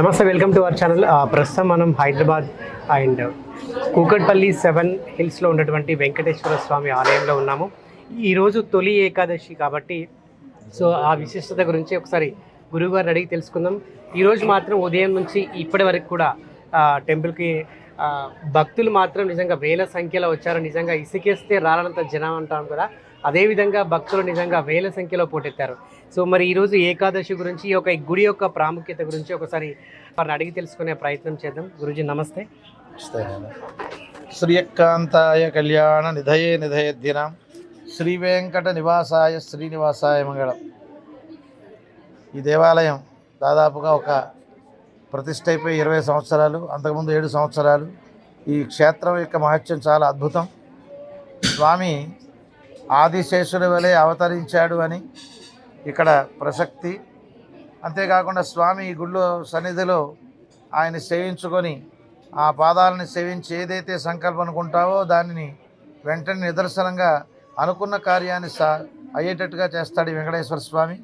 నమస్తే welcome to our channel. ప్రస్తుతం మనం హైదరాబాద్ అండ్ కూకట్పల్లి సెవెన్ హిల్స్లో ఉన్నటువంటి వెంకటేశ్వర స్వామి ఆలయంలో ఉన్నాము. ఈరోజు తొలి ఏకాదశి కాబట్టి సో ఆ విశిష్టత గురించి ఒకసారి గురువుగారిని అడిగి తెలుసుకుందాం. ఈరోజు మాత్రం ఉదయం నుంచి ఇప్పటి వరకు కూడా టెంపుల్కి భక్తులు మాత్రం నిజంగా వేల సంఖ్యలో వచ్చారు. నిజంగా ఇసుకేస్తే రాలనంత జనం అంటాం కదా. అదేవిధంగా భక్తులు నిజంగా వేల సంఖ్యలో పోటెత్తారు. సో మరి ఈరోజు ఏకాదశి గురించి ఈ యొక్క గుడి యొక్క ప్రాముఖ్యత గురించి ఒకసారి వారిని అడిగి తెలుసుకునే ప్రయత్నం చేద్దాం. గురుజీ నమస్తే. శ్రీయకాంతాయ కళ్యాణ నిధయే దినం శ్రీ వెంకట నివాసాయ శ్రీనివాసాయ మంగళం. ఈ దేవాలయం దాదాపుగా ఒక ప్రతిష్ట అయిపోయి ఇరవై సంవత్సరాలు అంతకుముందు ఏడు సంవత్సరాలు. ఈ క్షేత్రం యొక్క మహత్యం చాలా అద్భుతం. స్వామి ఆదిశేషుడి వలె అవతరించాడు అని ఇక్కడ ప్రసక్తి. అంతేకాకుండా స్వామి ఈ గుళ్ళో సన్నిధిలో ఆయన సేవించుకొని ఆ పాదాలని సేవించి ఏదైతే సంకల్పం అనుకుంటావో దానిని వెంటనే నిదర్శనంగా అనుకున్న కార్యాన్ని సా అయ్యేటట్టుగా చేస్తాడు వెంకటేశ్వర స్వామి.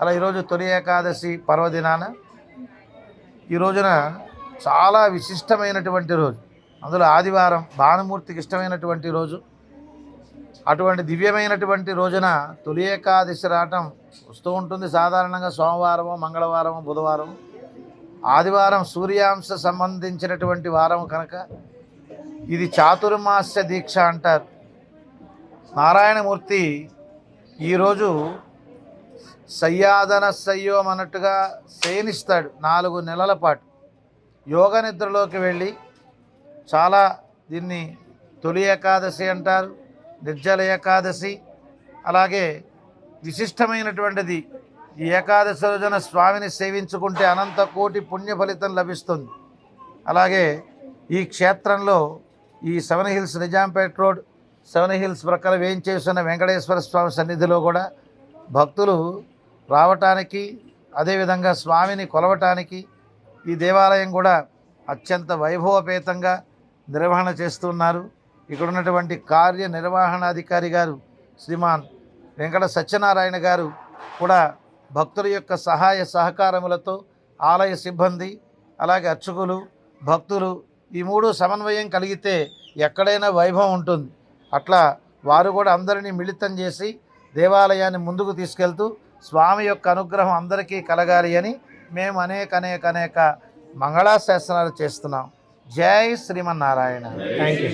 అలా ఈరోజు తొలి ఏకాదశి పర్వదినాన ఈ రోజున చాలా విశిష్టమైనటువంటి రోజు. అందులో ఆదివారం భానుమూర్తికి ఇష్టమైనటువంటి రోజు. అటువంటి దివ్యమైనటువంటి రోజున తొలి ఏకాదశి రావటం వస్తూ ఉంటుంది. సాధారణంగా సోమవారము మంగళవారము బుధవారం ఆదివారం సూర్యాంశ సంబంధించినటువంటి వారం కనుక ఇది చాతుర్మాస్య దీక్ష అంటారు. నారాయణమూర్తి ఈరోజు సయ్యాదన సయ్యోం అన్నట్టుగా శయనిస్తాడు నాలుగు నెలల పాటు. యోగ నిద్రలోకి వెళ్ళి చాలా దీన్ని తొలి ఏకాదశి అంటారు. నిర్జల ఏకాదశి అలాగే విశిష్టమైనటువంటిది ఈ ఏకాదశి రోజున స్వామిని సేవించుకుంటే అనంత కోటి పుణ్య ఫలితం లభిస్తుంది. అలాగే ఈ క్షేత్రంలో ఈ seven hills Nizampet road seven hills ప్రక్కన వేయించేస్తున్న వెంకటేశ్వర స్వామి సన్నిధిలో కూడా భక్తులు రావటానికి అదేవిధంగా స్వామిని కొలవటానికి ఈ దేవాలయం కూడా అత్యంత వైభవపేతంగా నిర్వహణ చేస్తున్నారు. ఇక్కడ ఉన్నటువంటి కార్య నిర్వహణాధికారి గారు శ్రీమాన్ వెంకట సత్యనారాయణ గారు కూడా భక్తుల యొక్క సహాయ సహకారములతో ఆలయ సిబ్బంది అలాగే అర్చకులు భక్తులు ఈ మూడు సమన్వయం కలిగితే ఎక్కడైనా వైభవం ఉంటుంది. అట్లా వారు కూడా అందరినీ మిళితం చేసి దేవాలయాన్ని ముందుకు తీసుకెళ్తూ స్వామి యొక్క అనుగ్రహం అందరికీ కలగాలి అని మేము అనేక అనేక అనేక మంగళాశాసనాలు చేస్తున్నాం. జై శ్రీమన్నారాయణ. Thank you